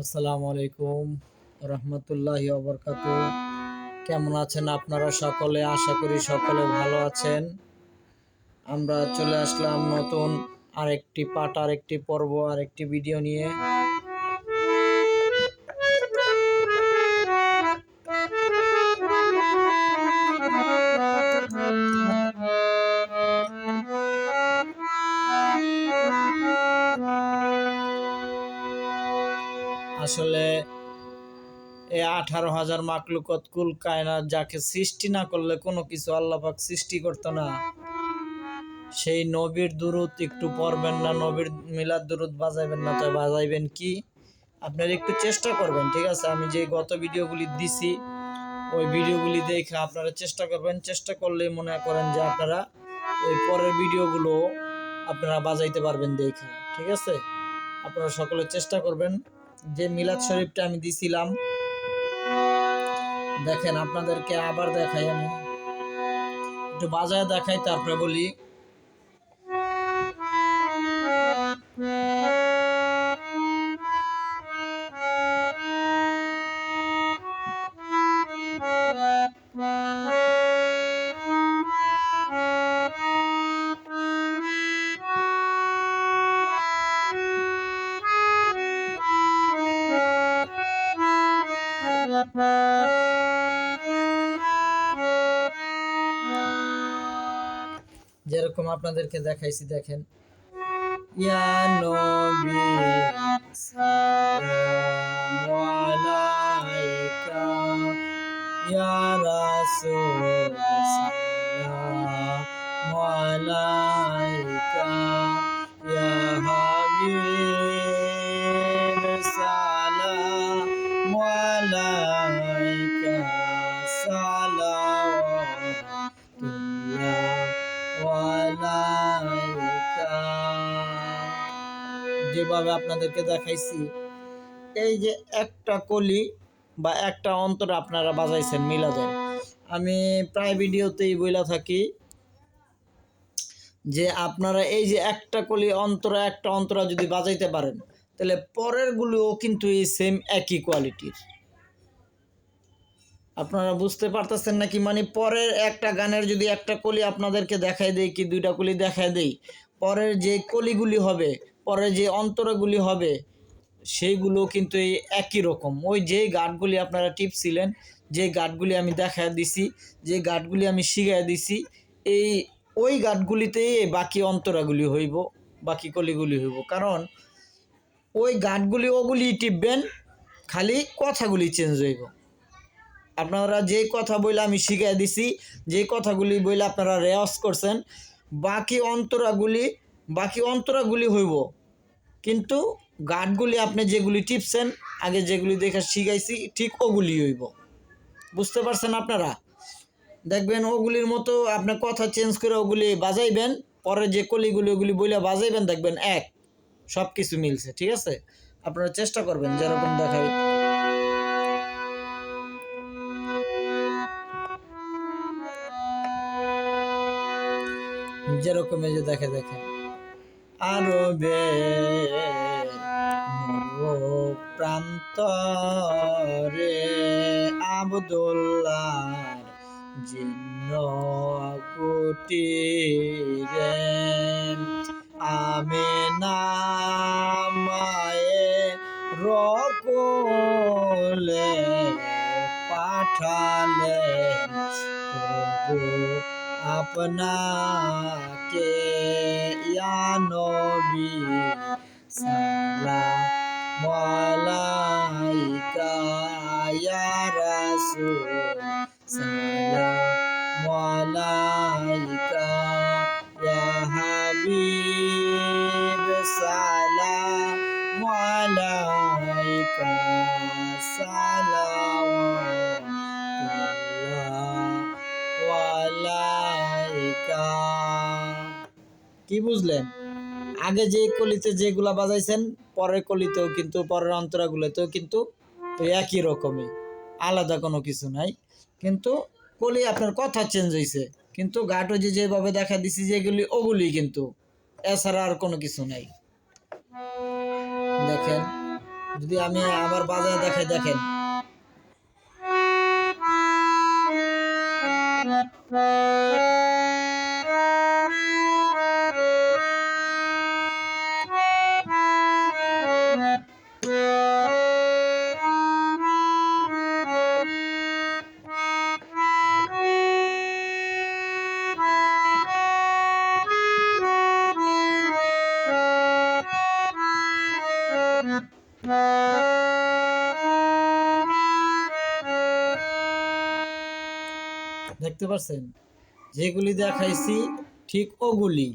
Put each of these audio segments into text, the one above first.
আসসালামু আলাইকুম রহমতুল্লাহ অবরকাত কেমন আছেন আপনারা সকলে? আশা করি সকলে ভালো আছেন। আমরা চলে আসলাম নতুন আরেকটি পাট আরেকটি পর্ব, আরেকটি ভিডিও নিয়ে। আসলে এই আঠারো হাজার মাকলুকত কুল কায়নাত যাকে সৃষ্টি না করলে কোনো কিছু আল্লাপাক সৃষ্টি করতো না। সেই নবীর দুরুদ একটু পড়বেন না, নবীর মিলাদ দুরুদ বাজাইবেন না, তো বাজাইবেন কি? আপনারা একটু চেষ্টা করবেন, ঠিক আছে? আমি যে গত ভিডিওগুলি দিছি, ওই ভিডিওগুলি দেখে আপনারা চেষ্টা করবেন। চেষ্টা করলে মনে করেন যে আপনারা ওই পরের ভিডিওগুলো আপনারা বাজাইতে পারবেন দেখে, ঠিক আছে? আপনারা সকলে চেষ্টা করবেন। যে মিলাদ শরীফটা আমি দিছিলাম। দেখেন আপনাদেরকে আবার দেখাই আমি। একটু বাজায় দেখাই, তারপরে বলি। যেরকম আপনাদেরকে দেখাইছি দেখেন। ইয়া নবী সালামু আলাইকা ইয়া রাসূল যেভাবে আপনাদেরকে দেখাইছি। এই যে একটা কলি বা একটা অন্তর আপনারা বাজাইছেন মিলাদের। আমি প্রায় ভিডিওতেই বইলা থাকি যে আপনারা এই যে একটা কলি অন্তরা, একটা অন্তরা যদি বাজাইতে পারেন, তাহলে পরের গুলিও কিন্তু এই সেম একই কোয়ালিটির আপনারা বুঝতে পারতেছেন নাকি? মানে পরের একটা গানের যদি একটা কলি আপনাদেরকে দেখাই দেই কি দুইটা কলি দেখাই দেই, পরের যে কলিগুলি হবে পরের যে অন্তরাগুলি হবে, সেইগুলো কিন্তু এই একই রকম। ওই যে গাঠগুলি আপনারা টিপছিলেন যে গাঠগুলি আমি দেখা দিছি, যে গাঠগুলি আমি শিখাই দিছি, এই ওই গাঠগুলিতেই বাকি অন্তরাগুলি হইব, বাকি কলিগুলি হইব। কারণ ওই গাঠগুলি ওগুলি টিপবেন, খালি কথাগুলি চেঞ্জ হইব। আপনারা যে কথা বইলে আমি শিখাই দিছি, যে কথাগুলি বইলে আপনারা রেওয়াজ করছেন, বাকি অন্তরাগুলি বাকি অন্তরাগুলি হইব। কিন্তু গাঠগুলি আপনি যেগুলি টিপছেন, আগে যেগুলি দেখে শিখাইছি, ঠিক ওগুলি হইব। বুঝতে পারছেন আপনারা? দেখবেন ওগুলির মতো আপনি কথা চেঞ্জ করে ওগুলি বাজাইবেন, পরে যে কলিগুলি ওগুলি বইলে বাজাইবেন, দেখবেন এক সব কিছু মিলছে, ঠিক আছে? আপনারা চেষ্টা করবেন, যেরকম দেখাই। যেরকম এই যে দেখে দেখে আরও বে প্রান্তরে আবদুল্লাহ জিন্ন কুটিরে আমি নামায়ে রকলে পাঠালে আপনাকে ইয়া নবী সালাম আলাইকা ইয়া রাসূল সালাম আলাইকা ইয়া হাবিব সালাম আলাইকা সালাওয়াতুল্লাহ কি বুঝলেন? আগে যে কলিতে যেগুলা বাজাইছেন, পরের কলিতেও কিন্তু, পরের অন্তরাগুলোতেও কিন্তু একই রকমই। আলাদা কোনো কিছু নাই। কিন্তু কলি আপনার কথা চেঞ্জ হয়েছে কিন্তু গাটো যে যেভাবে দেখা দিছি, যেগুলি ওগুলি কিন্তু। এছাড়া আর কোনো কিছু নাই। দেখেন, যদি আমি আবার বাজারে দেখাই, দেখেন। দেখতে পাচ্ছেন? যেগুলি দেখাইছি, ঠিক ওগুলি।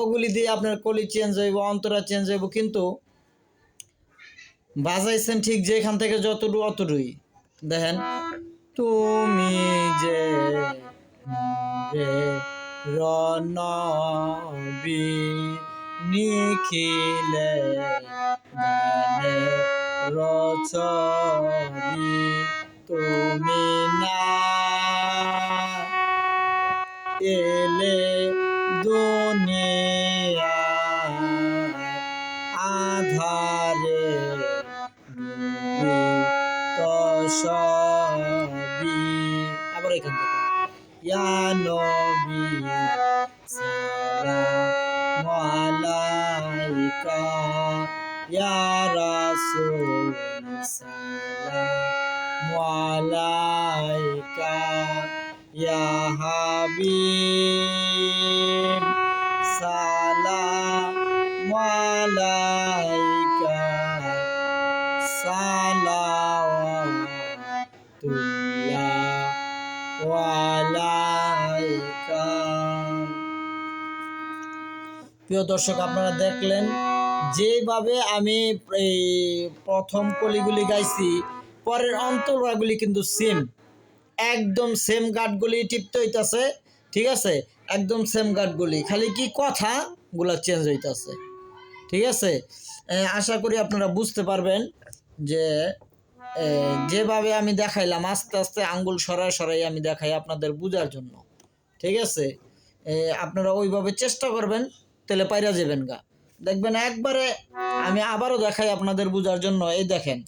ওগুলি দিয়ে আপনার কলি চেঞ্জ হইব, অন্তরা চেঞ্জ হইব, কিন্তু বাজাইছেন ঠিক যেখান থেকে যতটুকু অতটুই দেখেন, তুমি যে রনবি নিখিলে রচবি তুমি না এলে দুনিয়া আধারে তসবি আবার এখান থেকে। ইয়া নবী, সালাম আলাইকা। ইয়া রাসূল, সালাম আলাইকা ইয়া হাবিব, সালাম আলাইকা সালাওয়াতুল্লাহ আলাইকা প্রিয় দর্শক, আপনারা দেখলেন, যেভাবে আমি এই প্রথম কলিগুলি গাইছি পরের অন্তরাগুলি কিন্তু সেম একদম সেম গাঠগুলি টিপতে হইতাছে, ঠিক আছে? একদম সেম গাঠগুলি খালি কি কথা গুলা চেঞ্জ হইতাছে, ঠিক আছে? আশা করি আপনারা বুঝতে পারবেন যে যেভাবে আমি দেখাইলাম, আস্তে আস্তে আঙ্গুল সরাই সরাই আমি দেখাই আপনাদের বোঝার জন্য, ঠিক আছে? আপনারা ওইভাবে চেষ্টা করবেন, তাহলে পাইরা যাবেন গা। দেখবেন একবারে আমি আবারও দেখাই আপনাদের বোঝার জন্য, এই দেখেন।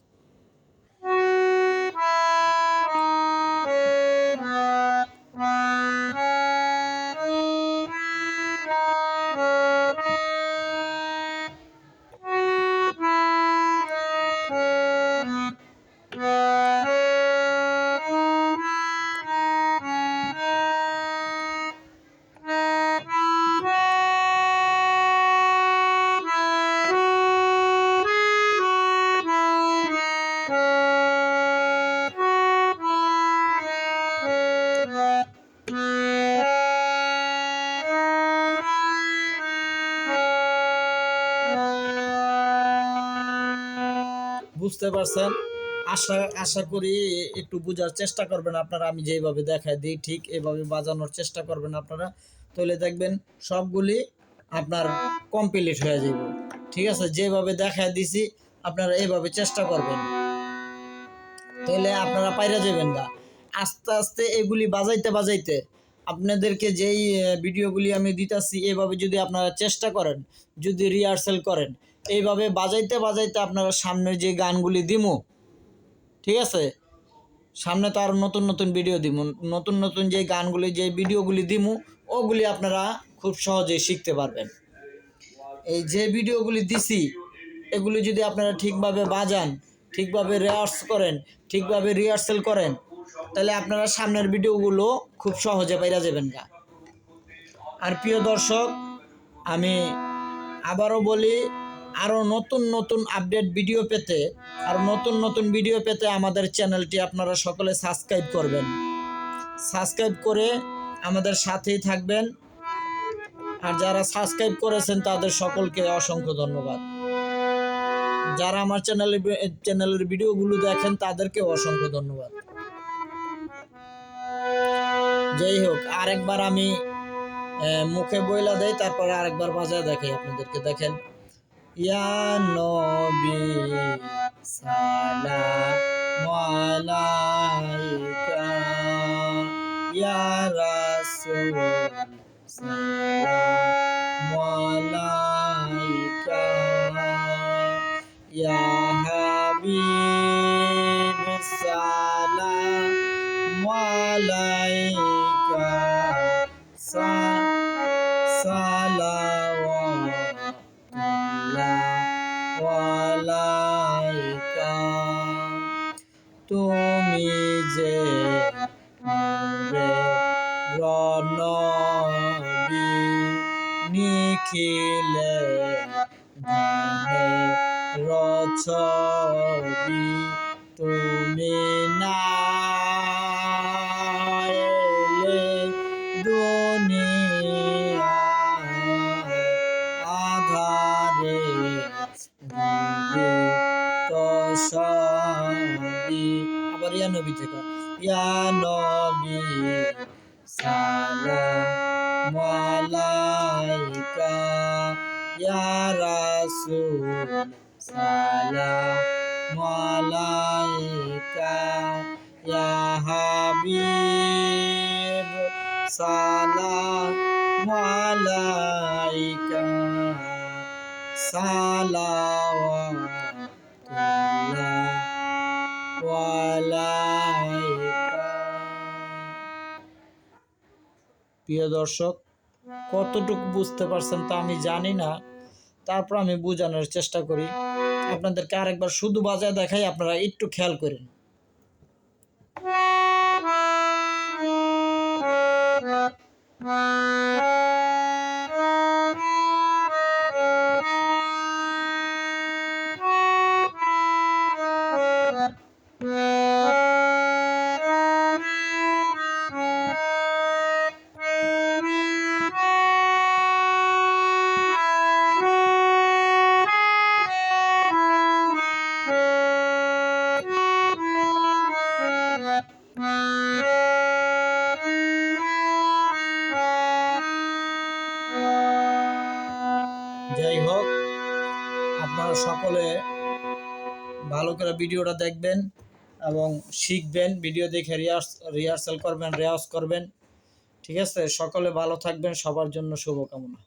বুঝতে পারছেন? আশা আশা করি একটু বোঝার চেষ্টা করবেন আপনারা। আমি যেভাবে দেখাই দিই, ঠিক এভাবে বাজানোর চেষ্টা করবেন আপনারা। তাহলে দেখবেন সবগুলি আপনার কমপ্লিট হয়ে যাবে। ঠিক আছে? যেভাবে দেখায় দিছি, আপনারা এভাবে চেষ্টা করবেন। তাহলে আপনারা পাইরা যাবেন না। আস্তে আস্তে এগুলি বাজাইতে বাজাইতে আপনাদেরকে যেই ভিডিওগুলি আমি দিতেছি, এভাবে যদি আপনারা চেষ্টা করেন, যদি রিহার্সেল করেন এইভাবে বাজাইতে বাজাইতে আপনারা সামনের যে গানগুলি দিমু, ঠিক আছে? সামনে তো আরও নতুন নতুন ভিডিও দিমু। নতুন নতুন যে গানগুলি, যে ভিডিওগুলি দিমু, ওগুলি আপনারা খুব সহজেই শিখতে পারবেন। এই যে ভিডিওগুলি দিছি, এগুলি যদি আপনারা ঠিকভাবে বাজান, ঠিকভাবে রেয়ার্স করেন, ঠিকভাবে রিহার্সেল করেন, তাহলে আপনারা সামনের ভিডিওগুলো খুব সহজে পাইরা যাবেন গা। আর প্রিয় দর্শক, আমি আবারও বলি আরও নতুন নতুন আপডেট ভিডিও পেতে, আর নতুন নতুন ভিডিও পেতে আমাদের চ্যানেলটি আপনারা সকলে সাবস্ক্রাইব করবেন। সাবস্ক্রাইব করে আমাদের সাথেই থাকবেন। আর যারা সাবস্ক্রাইব করেছেন, তাদের সকলকে অসংখ্য ধন্যবাদ। যারা আমার চ্যানেলে চ্যানেলের ভিডিওগুলো দেখেন, তাদেরকে অসংখ্য ধন্যবাদ। যাই হোক, আরেকবার আমি মুখে বইলা দেই, তারপরে আরেকবার বাজায় দেখাই আপনাদেরকে, দেখেন। Ya Nabi Salam alaika Ya Rasul Salam alaika Ya Habib Salam alaika Salam আধারে ডুবে তো সবই আবার ইয়া নবী থেকে ইয়া নবী সালাম আলাইকা ইয়া রাসূল। আলাইকা ইয়া হাবিব, সালাম আলাইকা সালাওয়াতুল্লাহ আলাইকা প্রিয় দর্শক, কতটুকু বুঝতে পারছেন তা আমি জানি না। তারপর আমি বোঝানোর চেষ্টা করি। আপনাদেরকে আরেকবার শুধু বাজায় দেখাই আপনারা একটু খেয়াল করেন। যাই হোক, আপনারা সকলে ভালো করে ভিডিওটা দেখবেন এবং শিখবেন, ভিডিও দেখে রিহার্স, রিহার্সাল করবেন, রেওয়াজ করবেন। ঠিক আছে? সকলে ভালো থাকবেন, সবার জন্য শুভকামনা।